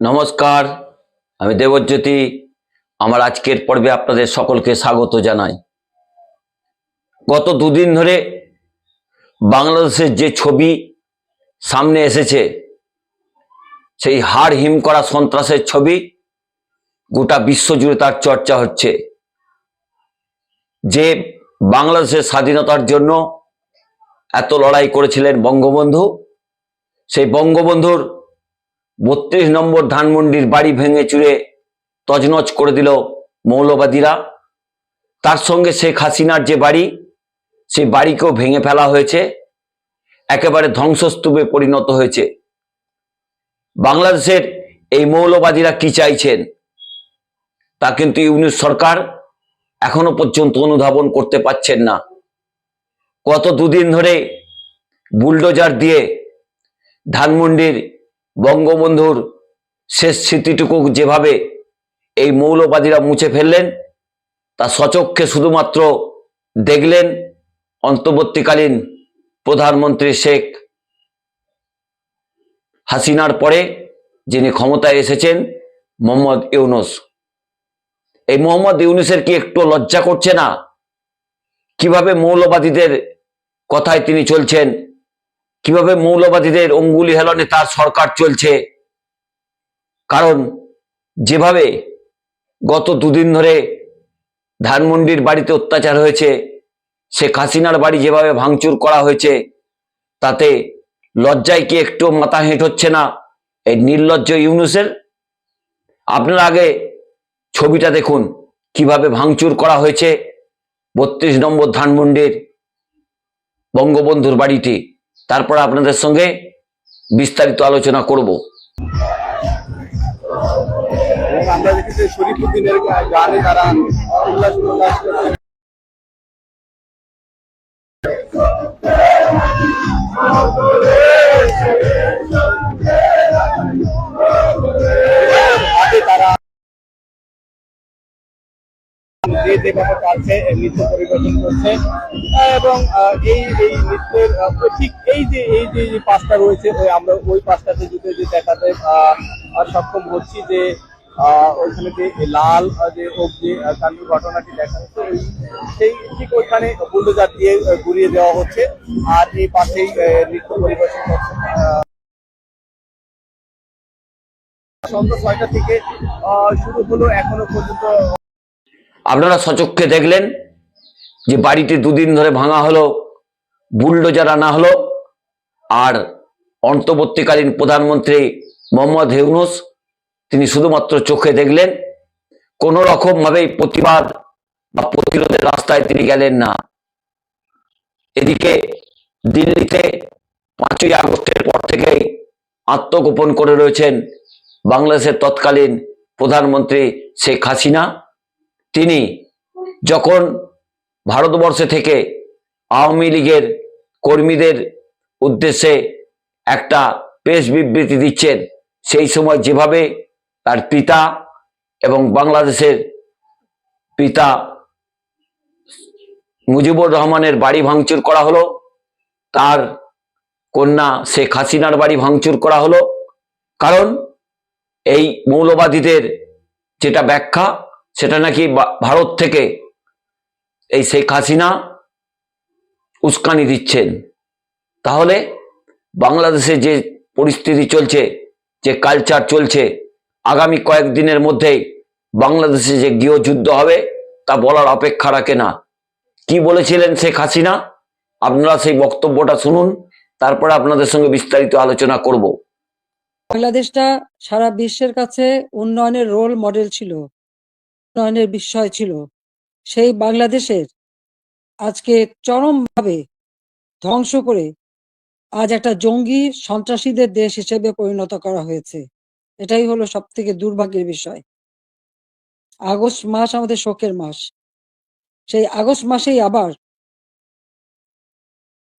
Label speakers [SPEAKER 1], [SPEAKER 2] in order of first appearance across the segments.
[SPEAKER 1] নমস্কার, আমি দেবজ্যোতি। আমার আজকের পর্বে আপনাদের সকলকে স্বাগত জানাই। গত দুদিন ধরে বাংলাদেশের যে ছবি সামনে এসেছে, সেই হাড় হিম করা সন্ত্রাসের ছবি, গোটা বিশ্বজুড়ে তার চর্চা হচ্ছে। যে বাংলাদেশের স্বাধীনতার জন্য এত লড়াই করেছিলেন বঙ্গবন্ধু, সেই বঙ্গবন্ধুর বত্রিশ নম্বর ধানমন্ডির বাড়ি ভেঙে চুরে তজনজ করে দিল মৌলবাদীরা। তার সঙ্গে শেখ হাসিনার যে বাড়ি, সেই বাড়িকেও ভেঙে ফেলা হয়েছে। একেবারে ধ্বংসস্তূপে পরিণত হয়েছে। বাংলাদেশের এই মৌলবাদীরা কি চাইছেন? তা কিন্তু ইউনিট সরকার এখনও পর্যন্ত অনুধাবন করতে পারছেন না। গত দুদিন ধরে বুলডোজার দিয়ে ধানমন্ডির বঙ্গবন্ধুর শেষ স্মৃতিটুকু যেভাবে এই মৌলবাদীরা মুছে ফেললেন, তা সচক্ষে শুধুমাত্র দেখলেন অন্তর্বর্তীকালীন প্রধানমন্ত্রী শেখ হাসিনার পরে, যিনি ক্ষমতায় এসেছেন, মোহাম্মদ ইউনুস। এই মোহাম্মদ ইউনুসের কি একটু লজ্জা করছে না? কীভাবে মৌলবাদীদের কথায় তিনি চলছেন? কীভাবে মৌলবাদীদের অঙ্গুলি হেলনে তার সরকার চলছে? কারণ যেভাবে গত দুদিন ধরে ধানমন্ডির বাড়িতে অত্যাচার হয়েছে, শেখ হাসিনার বাড়ি যেভাবে ভাঙচুর করা হয়েছে, তাতে লজ্জায় কি একটু মাথা হেঁট হচ্ছে না এই নির্লজ্জ ইউনুসের? আপনার আগে ছবিটা দেখুন, কীভাবে ভাঙচুর করা হয়েছে। বত্রিশ নম্বর ধানমন্ডির বঙ্গবন্ধুর বাড়িটি। তারপর আপনাদের সঙ্গে বিস্তারিত আলোচনা করব।
[SPEAKER 2] যে যেভাবে পারছে নৃত্য পরিবেশন করছে। এবং এই এই নৃত্যের ঠিক এই যে এই যে যে পাঁচটা রয়েছে আমরা ওই পাঁচটাতে যদি যে দেখাতে সক্ষম হচ্ছি যে ওইখানে যে লাল যে অগ্নি আহ, কাণ্ডের ঘটনাটি দেখা ওই- সেই ঠিক ওইখানে বুলডোজার দিয়ে ঘুরিয়ে দেওয়া হচ্ছে আর এই পাশেই নৃত্য পরিবেশন করছে। সন্ধ্যা ছয়টা থেকে শুরু হলো এখনও পর্যন্ত
[SPEAKER 1] আপনারা সচক্ষে দেখলেন যে বাড়িটি দুদিন ধরে ভাঙা হলো, বুলডোজার আনা হলো, আর অন্তর্বর্তীকালীন প্রধানমন্ত্রী মোহাম্মদ হেউনুস তিনি শুধুমাত্র চোখে দেখলেন, কোনো রকম ভাবেই প্রতিবাদ বা প্রতিরোধের রাস্তায় তিনি গেলেন না। এদিকে দিল্লিতে পাঁচই আগস্টের পর থেকেই আত্মগোপন করে রয়েছেন বাংলাদেশের তৎকালীন প্রধানমন্ত্রী শেখ হাসিনা। তিনি যখন ভারতবর্ষে থেকে আওয়ামী লীগের কর্মীদের উদ্দেশ্যে একটা প্রেস বিবৃতি দিচ্ছেন, সেই সময় যেভাবে তার পিতা এবং বাংলাদেশের পিতা মুজিবুর রহমানের বাড়ি ভাঙচুর করা হলো, তার কন্যা শেখ হাসিনার বাড়ি ভাঙচুর করা হলো। কারণ এই মৌলবাদীদের যেটা ব্যাখ্যা সেটা নাকি ভারত থেকে এই শেখ হাসিনা উস্কানি দিচ্ছেন। তাহলে বাংলাদেশে যে পরিস্থিতি চলছে, যে কালচার চলছে, আগামী কয়েকদিনের মধ্যেই বাংলাদেশে যে গৃহযুদ্ধ হবে, তা বলার অপেক্ষা রাখে না। কি বলেছিলেন শেখ হাসিনা? আপনারা সেই বক্তব্যটা শুনুন, তারপরে আপনাদের সঙ্গে বিস্তারিত আলোচনা করব।
[SPEAKER 3] বাংলাদেশটা সারা বিশ্বের কাছে উন্নয়নের রোল মডেল ছিল। উন্নয়নের বিষয় ছিল। সেই বাংলাদেশের আজকে চরমভাবে ধ্বংস করে আজ একটা জঙ্গি সন্ত্রাসীদের দেশ হিসেবে পরিণত করা হয়েছে। এটাই হলো সব থেকে দুর্ভাগ্যের বিষয়। আগস্ট মাস আমাদের শোকের মাস। সেই আগস্ট মাসেই আবার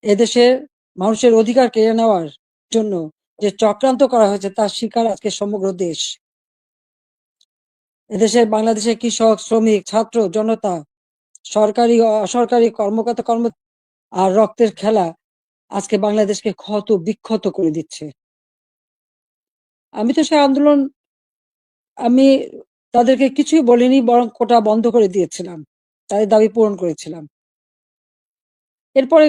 [SPEAKER 3] এদেশের মানুষের অধিকার কেড়ে নেওয়ার জন্য যে চক্রান্ত করা হয়েছে তার শিকার আজকে সমগ্র দেশ। এদেশের বাংলাদেশের কৃষক, শ্রমিক, ছাত্র, জনতা, সরকারি অসরকারি কর্মকর্তা কর্ম আর রক্তের খেলা আজকে বাংলাদেশকে ক্ষত, বিক্ষত করে দিচ্ছে। আমি তো সে আন্দোলন, আমি তাদেরকে কিছুই বলিনি, বরং কোটা বন্ধ করে দিয়েছিলাম, তাদের দাবি পূরণ করেছিলাম। এরপরে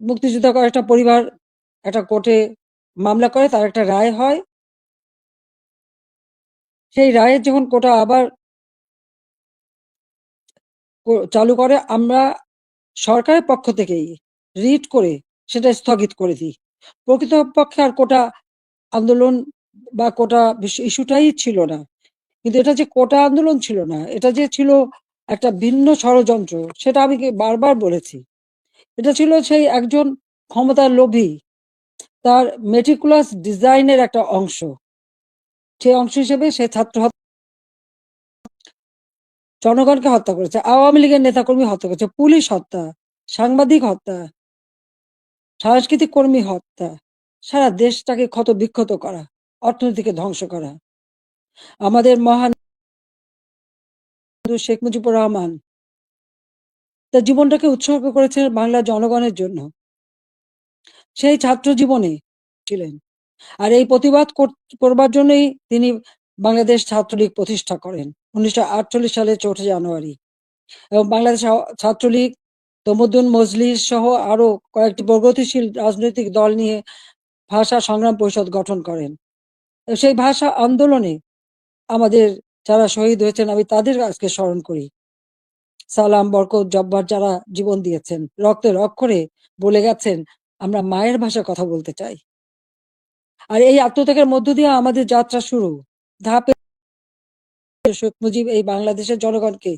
[SPEAKER 3] মুক্তিযোদ্ধা কয়েকটা পরিবার একটা কোর্টে মামলা করে, তার একটা রায় হয় সেই রায়ের যখন কোটা আবার চালু করে, আমরা সরকারের পক্ষ থেকেই রিট করে সেটা স্থগিত করে দিই। প্রকৃতপক্ষে আর কোটা আন্দোলন বা কোটা ইস্যুটাই ছিল না। কিন্তু এটা যে কোটা আন্দোলন ছিল না, এটা যে ছিল একটা ভিন্ন ষড়যন্ত্র, সেটা আমি বারবার বলেছি। এটা ছিল সেই একজন ক্ষমতার লোভী, তার মেটিকুলাস ডিজাইনের একটা অংশ। সেই অংশ হিসেবে সে ছাত্র জনগণকে হত্যা করেছে, আওয়ামী লীগের নেতাকর্মী হত্যা করেছে, পুলিশ হত্যা, সাংবাদিক হত্যা, সাংস্কৃতিক কর্মী হত্যা, সারা দেশটাকে ক্ষত বিক্ষত করা, অর্থনীতিকে ধ্বংস করা। আমাদের মহান শেখ মুজিবুর রহমান তার জীবনটাকে উৎসর্গ করেছেন বাংলার জনগণের জন্য। সেই ছাত্র জীবনে ছিলেন। আর এই প্রতিবাদ কর- করবার জন্যই তিনি বাংলাদেশ ছাত্রলীগ প্রতিষ্ঠা করেন, উনিশশো আটচল্লিশ সালে চৌঠা জানুয়ারি। এবং বাংলাদেশ ছাত্রলীগ, তমুদ্দুন মজলিস সহ আরও কয়েকটি প্রগতিশীল রাজনৈতিক দল নিয়ে ভাষা সংগ্রাম পরিষদ গঠন করেন। সেই ভাষা আন্দোলনে আমাদের যারা শহীদ হয়েছেন, আমি তাদের আজকে স্মরণ করি। সালাম, বরকত, জব্বার যারা জীবন দিয়েছেন রক্তের অক্ষরে বলে গেছেন, আমরা মায়ের ভাষায় কথা বলতে চাই। আর এই আত্মত্যাগের মধ্য দিয়ে আমাদের যাত্রা শুরু। ধাপে শেখ মুজিব এই বাংলাদেশের জনগণকে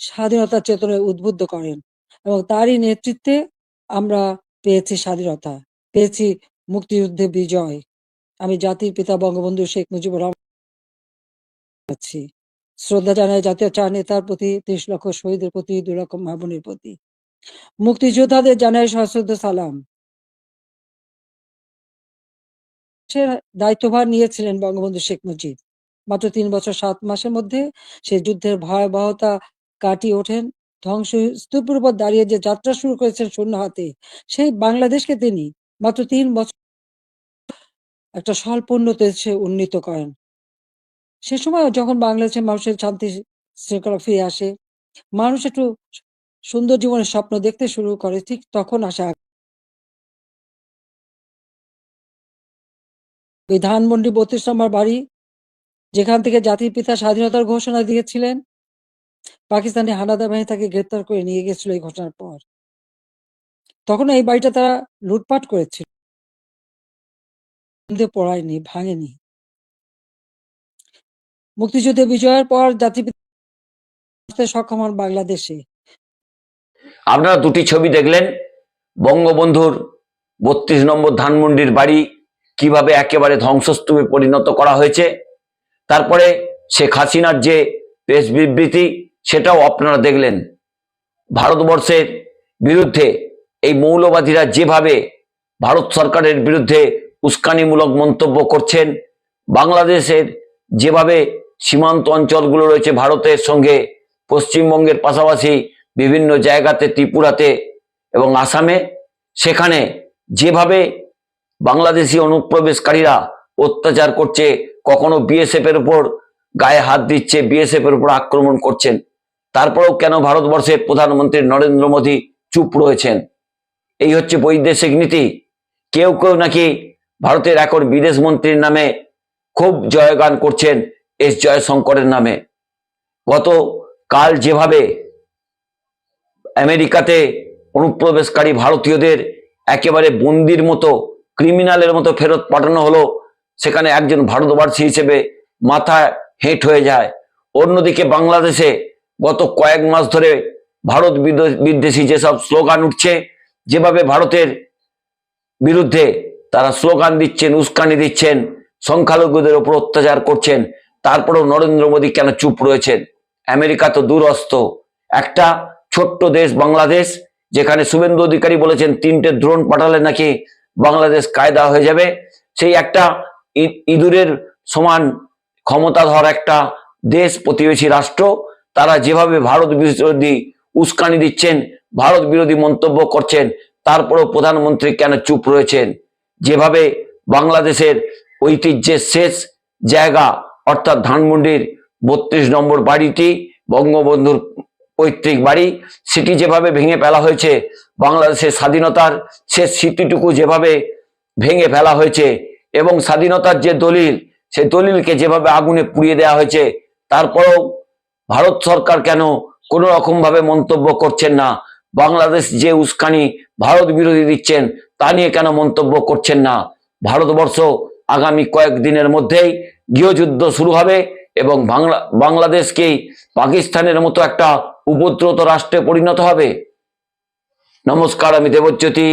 [SPEAKER 3] স্বাধীনতার চেতনায় উদ্বুদ্ধ করেন এবং তারই নেতৃত্বে আমরা পেয়েছি স্বাধীনতা, পেয়েছি মুক্তিযুদ্ধে বিজয়। আমি জাতির পিতা বঙ্গবন্ধু শেখ মুজিবুর রহমান শ্রদ্ধা জানাই জাতীয় চার নেতার প্রতি তেইশ লক্ষ শহীদের প্রতি, দুই লক্ষ মা বোনের প্রতি। মুক্তিযোদ্ধাদের জানাই সশ্রদ্ধ সালাম। সে দায়িত্বভার নিয়েছিলেন বঙ্গবন্ধু শেখ মুজিব। মাত্র তিন বছর, সাত মাসের মধ্যে সে যুদ্ধের ভয়াবহতা কাটিয়ে ওঠেন। ধ্বংস স্তূপের উপর দাঁড়িয়ে যে যাত্রা শুরু করেছেন শূন্য হাতে, সেই বাংলাদেশকে তিনি মাত্র তিন বছর একটা স্বল্পোন্নত দেশে উন্নীত করেন। সে সময় যখন বাংলাদেশের মানুষের শান্তি শৃঙ্খলা ফিরে আসে, মানুষ একটু সুন্দর জীবনের স্বপ্ন দেখতে শুরু করে, ঠিক তখন আসা ওই ধানমন্ডি বত্রিশ নম্বর বাড়ি, যেখান থেকে জাতির পিতা স্বাধীনতার ঘোষণা দিয়েছিলেন। পাকিস্তানি হানাদার বাহিনী তাকে গ্রেপ্তার করে নিয়ে গেছিল এই ঘটনার পর। তখন এই বাড়িটা তারা লুটপাট করেছিল। পড়ায়নি, ভাঙেনি। মুক্তিযুদ্ধে বিজয়ের পর জাতির পিতা আসতে সক্ষম হন বাংলাদেশে।
[SPEAKER 1] আপনারা দুটি ছবি দেখলেন, বঙ্গবন্ধুর বত্রিশ নম্বর ধানমন্ডির বাড়ি কীভাবে একেবারে ধ্বংসস্তূপে পরিণত করা হয়েছে। তারপরে শেখ হাসিনার যে প্রেস বিবৃতি, সেটাও আপনারা দেখলেন। ভারতবর্ষের বিরুদ্ধে এই মৌলবাদীরা যেভাবে ভারত সরকারের বিরুদ্ধে উস্কানিমূলক মন্তব্য করছেন, বাংলাদেশের যেভাবে সীমান্ত অঞ্চলগুলো রয়েছে ভারতের সঙ্গে, পশ্চিমবঙ্গের পাশাপাশি বিভিন্ন জায়গাতে, ত্রিপুরাতে এবং আসামে, সেখানে যেভাবে বাংলাদেশি অনুপ্রবেশকারীরা অত্যাচার করছে, কখনো বিএসএফ এর উপর গায়ে হাত দিচ্ছে বিএসএফ এর উপর আক্রমণ করছেন। তারপরেও কেন ভারতবর্ষের প্রধানমন্ত্রী নরেন্দ্র মোদী চুপ রয়েছেন? এই হচ্ছে বৈদেশিক নীতি। কেউ কেউ নাকি ভারতের এখন বিদেশ মন্ত্রীর নামে খুব জয়গান করছেন এস জয়শঙ্করের নামে। গত কাল যেভাবে আমেরিকাতে অনুপ্রবেশকারী ভারতীয়দের একেবারে বন্দির মতো ক্রিমিনালের মতো ফেরত পাঠানো হলো, সেখানে একজন ভারতবাসী হিসেবে মাথা হেঁট হয়ে যায়। অন্যদিকে বাংলাদেশে গত কয়েক মাস ধরে ভারত বিদ্বেষী যেসব স্লোগান উঠছে, যেভাবে ভারতের বিরুদ্ধে তারা স্লোগান দিচ্ছেন, উস্কানি দিচ্ছেন, সংখ্যালঘুদের ওপর অত্যাচার করছেন, তারপরেও নরেন্দ্র মোদী কেন চুপ রয়েছেন? আমেরিকা তো দূরস্থ একটা ছোট্ট দেশ বাংলাদেশ, যেখানে শুভেন্দু অধিকারী বলেছেন, তিনটে দ্রোণ পাঠালে নাকি বাংলাদেশ কায়দা হয়ে যাবে। সেই একটা ইঁদুরের সমান ক্ষমতাধর একটা দেশ, প্রতিবেশী রাষ্ট্র। তারা যেভাবে ভারত বিরোধী উস্কানি দিচ্ছেন, ভারত বিরোধী মন্তব্য করছেন, তারপরেও প্রধানমন্ত্রী কেন চুপ রয়েছেন? যেভাবে বাংলাদেশের ঐতিহ্যের শেষ জায়গা, অর্থাৎ ধানমন্ডির বত্রিশ নম্বর বাড়িটি, বঙ্গবন্ধুর পৈতৃক বাড়ি সেটি যেভাবে ভেঙে ফেলা হয়েছে, বাংলাদেশের স্বাধীনতার শেষ স্মৃতিটুকু যেভাবে ভেঙে ফেলা হয়েছে এবং স্বাধীনতার যে দলিল সেই দলিলকে যেভাবে আগুনে পুড়িয়ে দেওয়া হয়েছে, তারপরেও ভারত সরকার কেন কোনো রকম ভাবে মন্তব্য করছেন না? বাংলাদেশ যে উস্কানি ভারত বিরোধী দিচ্ছেন, তা নিয়ে কেন মন্তব্য করছেন না? ভারতবর্ষ আগামী কয়েকদিনের মধ্যেই গৃহযুদ্ধ শুরু হবে। এবং বাংলা, বাংলাদেশকেই পাকিস্তানের মতো একটা উপদ্রত রাষ্ট্রে পরিণত হবে। নমস্কার, আমি দেবজ্যোতি।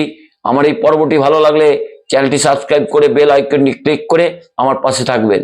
[SPEAKER 1] আমার এই পর্বটি ভালো লাগলে চ্যানেলটি সাবস্ক্রাইব করে বেল আইকনটি ক্লিক করে আমার পাশে থাকবেন।